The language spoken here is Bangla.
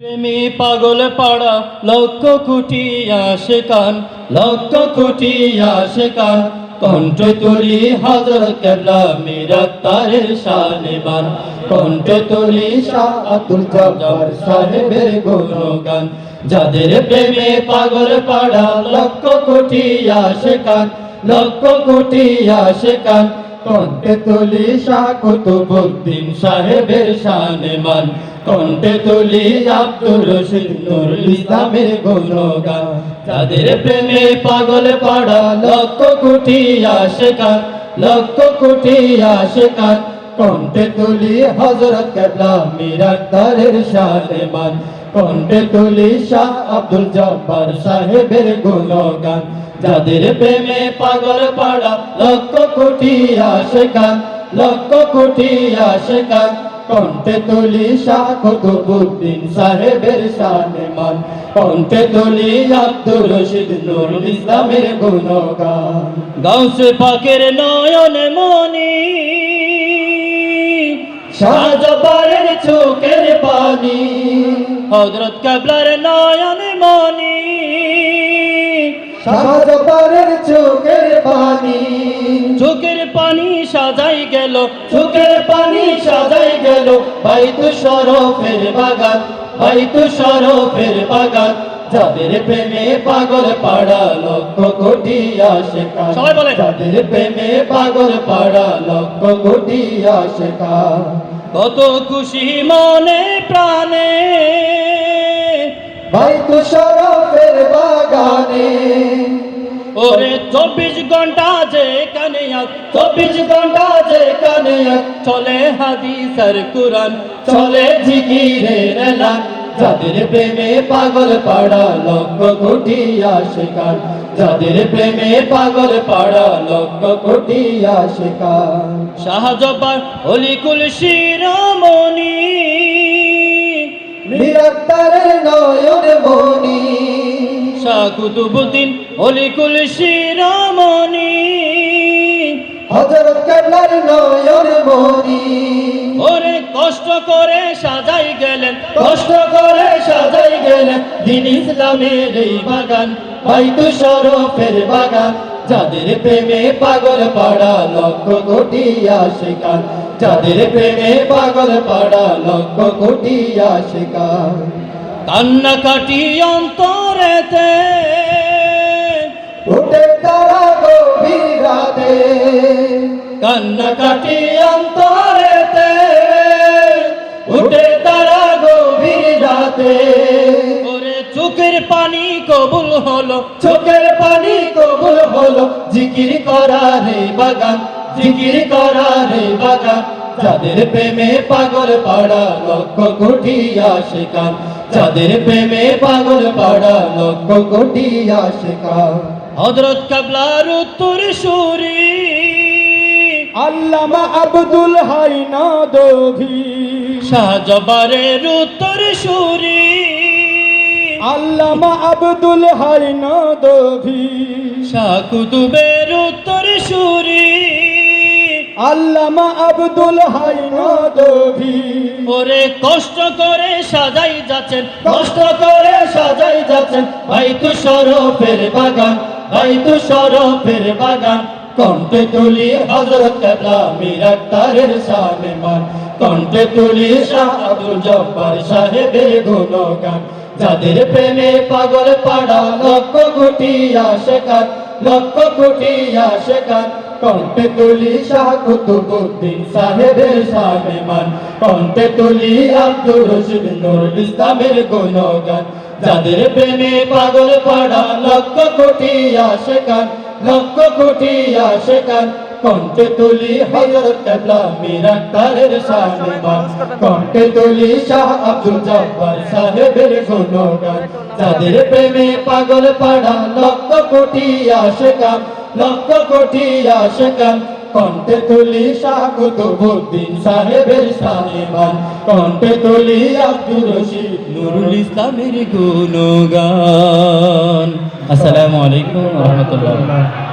প্রেমী পাগল পাড়া, লক্ষ কোটি আসে কান, লক্ষ কোটি আসে কান। কণ্ঠ তুলি হজরত কেবলা মীরা তারের শানেবান কণ্ঠ তুলি শাহ আব্দুল সাহেবের গুণগান। যাদের প্রেমে পাগল পাড়া, লক্ষ কোটি আসে কান, লক্ষ কোটি আসে কান। কণ্ঠে তুলি শাহ কুতুবুদ্দিন সাহেবের শানেমান কণ্ঠে তুলি আব্দুর রশিদ, নুরুল ইসলামের গুণগান। তাদের প্রেমে পাগল পাড়া, লক্ষ কোটি আশেকান লক্ষ কোটি আশেকান কণ্ঠে তুলি হজরত কেবলা মিরার তারের শানেমান কণ্ঠে তুলি শাহ আব্দুল জব্বার সাহেবের গুণগান। যাদের প্রেমে পাগল পাড়া, লক্ষ কোটি আশেকান লক্ষ কোটি আশেকান কণ্ঠে তুলি শাহ কুতুবুদ্দিন সাহেবের শানেমান কণ্ঠে তুলি আব্দুর রশিদ নুরুল ইসলামের গুণগান। গাউসে পাকের নয়নে মনি শাহজবারের চোখের পানি। হযরত কাবলার নয়নে মনি শাহজবারের চোখের পানি। চোখের পানি সাজাই গেল চোখের পানি সাজাই গেল বাইতু শরফের বাগান বাইতু শরফের বাগান। যাদের প্রেমে পাগল পাড়া লক্ষ কোটি আশেকা। সবাই বলে। যাদের প্রেমে পাগল পাড়া লক্ষ কোটি আশেকা। কত খুশি মনে প্রাণে। ভাই তু শরফের ওরে চব্বিশ ঘণ্টা যে কানে চব্বিশ ঘণ্টা যে কানে চলে হাদিসের কুরআন চলে জিকিরের এলান যাদের প্রেমে পাগল পাড়া লক্ষ কোটি আশিকার। যাদের প্রেমে পাগল পাড়া লক্ষ কোটি আশিকার। শাহজবান অলিকুল শিরোমণি। নিরন্তরের নয়ন মনি শাহ কুতুবুদ্দিন অলিকুল শিরোমণি। হজরত কেবলার নয়ন মনি ওরে কষ্ট করে সাজাই গেলেন কষ্ট করে সাজাই গেলেন দিন ইসলামের এই বাগান বাইতু শরফের বাগান। যাদের প্রেমে পাগল পাড়া লক্ষ কোটি আশিকান। যাদের প্রেমে পাগল পাড়া লক্ষ কোটি আশিকান। কান্না কাটি অন্তরেতে। উঠে তারা গভীর রাতে। কান্না কাটি অন্তরেতে। উঠে তারা গভীর রাতে। ওরে চোখের পানি কবুল হলো। চোখের পানি কবুল হলো। জিকির করা রে বাগান জিকির করা রে বাগান। যাদের প্রেমে পাগল পাড়া লক্ষ কোটি আশিকান। যাদের প্রেমে পাগল পাড়া লক্ষ কোটি আশিকান হযরত কাবলার উত্তর সুরি। আল্লামা আব্দুল হাই নদভি শাহজবারের উত্তর সুরি। আল্লামা আব্দুল হাই নদভি শাহ কুতুবের উত্তর সুরি। আল্লামা আব্দুল হাই নদভি ওরে কষ্ট করে সাজাই যাচ্ছেন, কষ্ট করে সাজাই যাচ্ছেন। ভাই তু শরফের বাগান ভাই তু শরফের বাগান। কণ্ঠে তুলি হজরত মীরা তারের সামনে মান। কণ্ঠে তুলি শাহ আব্দুল জব্বার সাহেবের গুণগান। যাদের প্রেমে পাগল পাড়া, লক্ষ কোটি আশেকান লক্ষ কোটি আশেকান কণ্ঠে তুলি শাহ কুতুবুদ্দিন সাহেবের সামেমান কণ্ঠে তুলি আব্দুর রশিদ নুরুল ইসলামের গুণগান। যাদের প্রেমে পাগল পাড়া লক্ষ কোটি আশেকান লক্ষ কোটি আশেকান কণ্ঠে তুলি হযরত কেবলা মীরা তারের সামেমান কণ্ঠে তুলি শাহ আব্দুল জব্বার সাহেবের গুণগান। যাদের প্রেমে পাগল পাড়া লক্ষ কোটি আশেকান লক্ষ কোটি আশকান কণ্ঠে তুলি স্বাগত কুতুবুদ্দিন সাহেবের সাহেবান কণ্ঠে তুলি আব্দুর রশিদ নুরুল ইসলামের গুণগান। আসসালামু আলাইকুম রহমতুল্লাহ।